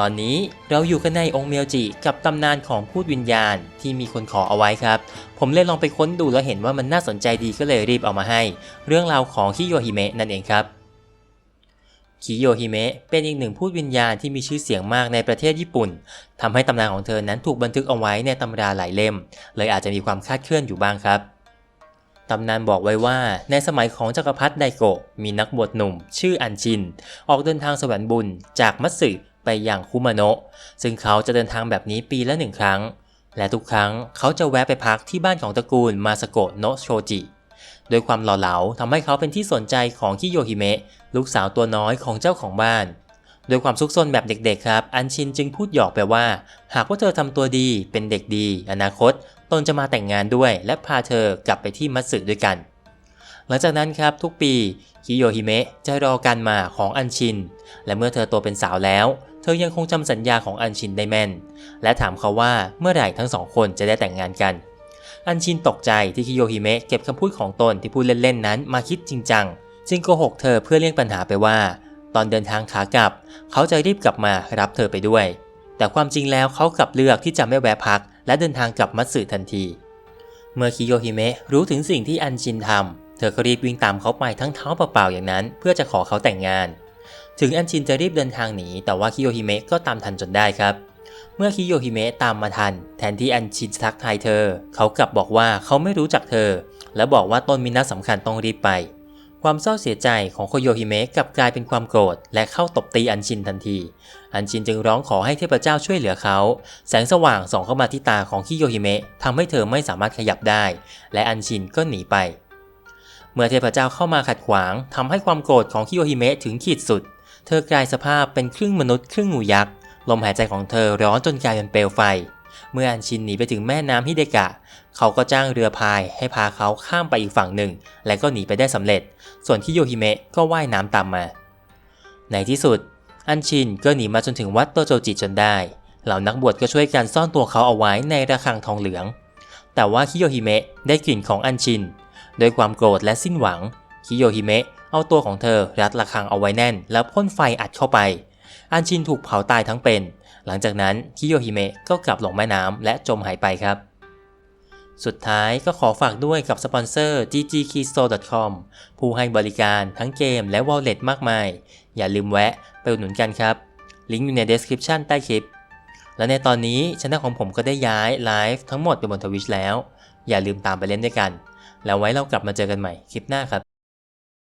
ตอนนี้เราอยู่กันในองค์เมียวจิกับตำนานของพูดวิญญาณที่มีคนขอเอาไว้ครับ ผมเลยลองไปค้นดูแล้วเห็นว่ามันน่าสนใจดีก็เลยรีบเอามาให้ เรื่องราวของคิโยฮิเมะนั่นเองครับคิโยฮิเมะเป็นอีกหนึ่งพูดวิญญาณที่มีชื่อเสียงมากในประเทศญี่ปุ่นทำให้ตำนานของเธอนั้นถูกบันทึกเอาไว้ในตำราหลายเล่ม เลยอาจจะมีความคาดเคลื่อนอยู่บ้างครับตำนานบอกไว้ว่าในสมัยของจักรพรรดิไดโกะมีนักบวชหนุ่ม ชื่ออันชิน ออกเดินทางแสวงบุญจากมัตสึ ไปยังคุมาโนะซึ่งเขาจะเดินทางแบบนี้ปีละหนึ่งครั้ง และทุกครั้งเขาจะแวะไปพักที่บ้านของตระกูลมาสโกะโนโชจิด้วยความหล่อเหลาทำให้เขาเป็นที่สนใจของคิโยฮิเมะลูกสาวตัวน้อยของเจ้าของบ้านด้วยความซุกซนแบบเด็กๆครับ อันชินจึงพูดหยอกไปว่า หากว่าเธอทำตัวดีเป็นเด็กดี อนาคต ตนจะมาแต่งงานด้วย และพาเธอกลับไปที่มัตสึด้วยกัน ลังจากนั้นครับทุกปีคิโยฮิเมะจะรอการมาของอันชิน และเมื่อเธอโตเป็นสาวแล้ว เธอยังคงจำสัญญาของอันชินได้แม่น และถามเขาว่าเมื่อไหร่ทั้งสองคนจะได้แต่งงานกัน อันชินตกใจที่คิโยฮิเมะเก็บคำพูดของตนที่พูดเล่นๆนั้นมาคิดจริงจังจึงโกหกเธอเพื่อเลี่ยงปัญหาไปว่า ตอนเดินทางขากลับ เขาจะรีบกลับมารับเธอไปด้วย แต่ความจริงแล้วเขากลับเลือกที่จะไม่แวะพัก และเดินทางกลับมัตสึทันที เมื่อคิโยฮิเมะรู้ถึงสิ่งที่อันชินทำ เธอก็รีบวิ่งตามเขาไปทั้งเท้าเปล่าๆอย่างนั้น เพื่อจะขอเขาแต่งงาน ถึงอันชินจะรีบเดินทางหนีแต่ว่าคิโยฮิเมะก็ตามทันจนได้ครับ เมื่อคิโยฮิเมะตามมาทัน แทนที่อันชินจะทักทายเธอ เขากลับบอกว่าเขาไม่รู้จักเธอ และบอกว่าตนมีนัดสำคัญต้องรีบไป ความเศร้าเสียใจของโคโยฮิเมะกลับกลายเป็นความโกรธ และเข้าตบตีอันชินทันที อันชินจึงร้องขอให้เทพเจ้าช่วยเหลือเขา แสงสว่างส่องเข้ามาที่ตาของคิโยฮิเมะทำให้เธอไม่สามารถขยับได้ และอันชินก็หนีไป เมื่อเทพเจ้าเข้ามาขัดขวางทำให้ความโกรธของคิโยฮิเมะถึงขีดสุด เธอกลายสภาพเป็นครึ่งมนุษย์ครึ่งงูยักษ์ ลมหายใจของเธอร้อนจนกลายเป็นเปลวไฟ เมื่ออันชินหนีไปถึงแม่น้ำฮิเดกะ เขาก็จ้างเรือพายให้พาเขาข้ามไปอีกฝั่งหนึ่ง และก็หนีไปได้สำเร็จ ส่วนคิโยฮิเมะก็ว่ายน้ำตามมา ในที่สุด อันชินก็หนีมาจนถึงวัดโตโจจิจนได้ เหล่านักบวชก็ช่วยกันซ่อนตัวเขาเอาไว้ในระฆังทองเหลือง แต่ว่าคิโยฮิเมะได้กลิ่นของอันชิน ด้วยความโกรธและสิ้นหวัง คิโยฮิเมะเอาตัวของเธอรัดระฆังเอาไว้แน่น แล้วพ่นไฟอัดเข้าไป อันชินถูกเผาตายทั้งเป็น หลังจากนั้นคิโยฮิเมะก็กลับลงแม่น้ำและจมหายไปครับ สุดท้ายก็ขอฝากด้วยกับสปอนเซอร์ ggkeystore.com ผู้ให้บริการทั้งเกมและ wallet มากมาย อย่าลืมแวะไปอุดหนุนกันครับ ลิงก์อยู่ใน description ใต้คลิป และในตอนนี้ช่องของผมก็ได้ย้ายไลฟ์ทั้งหมดไปบนทวิชแล้ว อย่าลืมตามไปเล่นด้วยกัน แล้วไว้เรากลับมาเจอกันใหม่คลิปหน้าครับ